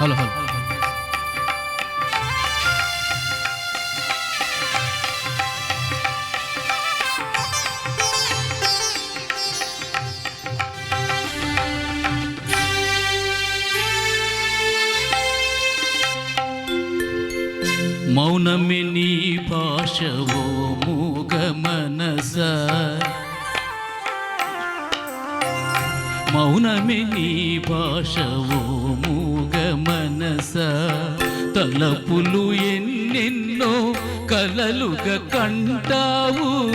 হলো হলো మౌనమిని భాషవో మూగ మనస మౌనమే నీ భాషవో మూగ మనస తలపులు ఎన్నెన్నో కలలుగా కంటావు.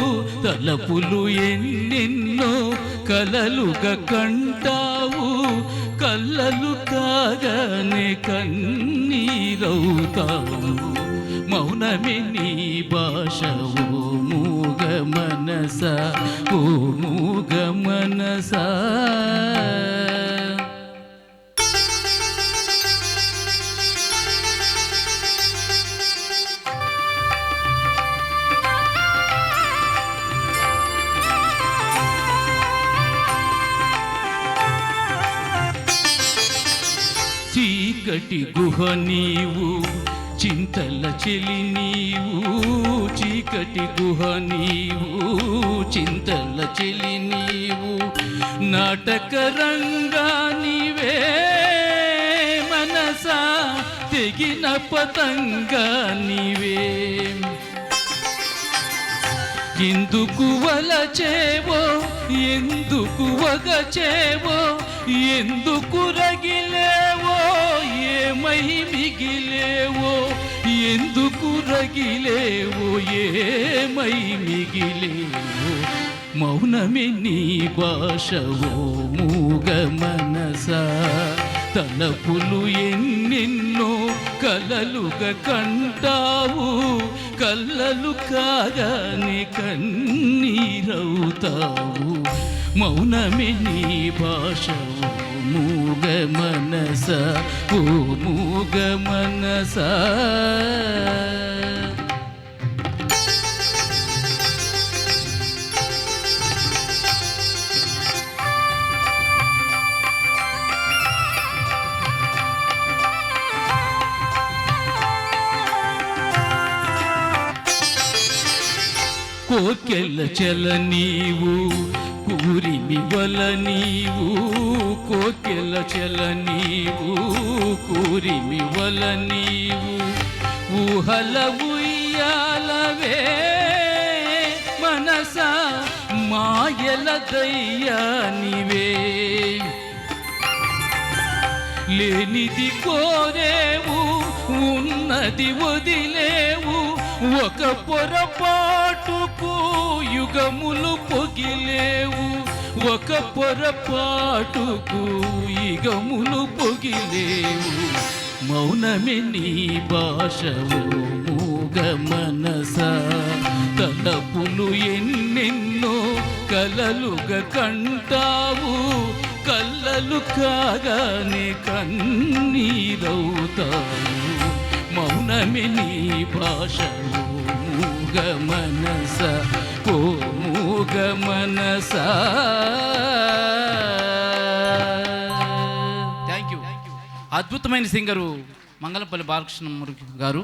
తలపులు ఎన్నెన్నో కలలుగా కంటావు. కళ్ళలు కాగానే కన్నీరవుతావు. మౌనమే నీ భాషవో మనస ఓ మూగ మనస. చీకటి గుహ నీవు చింతల చెలి నీవు. చీకటి గుహ నీవు చింతల చెలి నీవు నాటక రంగా నీవే మనసా తెగిన పతంగా నీవే. ఎందుకు వలచేవో ఎందుకు వగచేవో ఎందుకు రగిలేవో ఏమై మిగిలేవో ఎందుకు రగిలేవు ఏమై మిగిలేవు? మౌనమే నీ భాషవో మూగ మనస? తలపులు ఎన్నెన్నో కలలుగా కంటావు? కళ్ళలు కాగానే కన్నీరవుతావు? మౌనమే నీ భాషవో ఓ మూగ మనస ఓ మూగ మనస. కోకెల చెల నీవు ఉరిమి వల నీవు కోకెల చెల నీవు కూరిమి వల నీవు. ఊహల ఉయ్యాలవే మనస మాయల దయ్యానివే లేనిది కోరేవు ఉన్నది వదిలేవు. ఒక పొరపాటుకు యుగములు పొగిలేవు. ఒక పొరపాటుకు యుగములు పొగిలేవు. మౌనమే నీ భాషవు మూగ మనస. తలపులు ఎన్నెన్నో కలలుగా కంటావు. కళ్ళలు కాగానే కన్నీరవుతావు. మనమిని నీ భాష ఓ మూగ మనస ఓ మూగ మనస థ్యాంక్ యూ అద్భుతమైన సింగరు మంగళపల్లి బాలకృష్ణ గారు.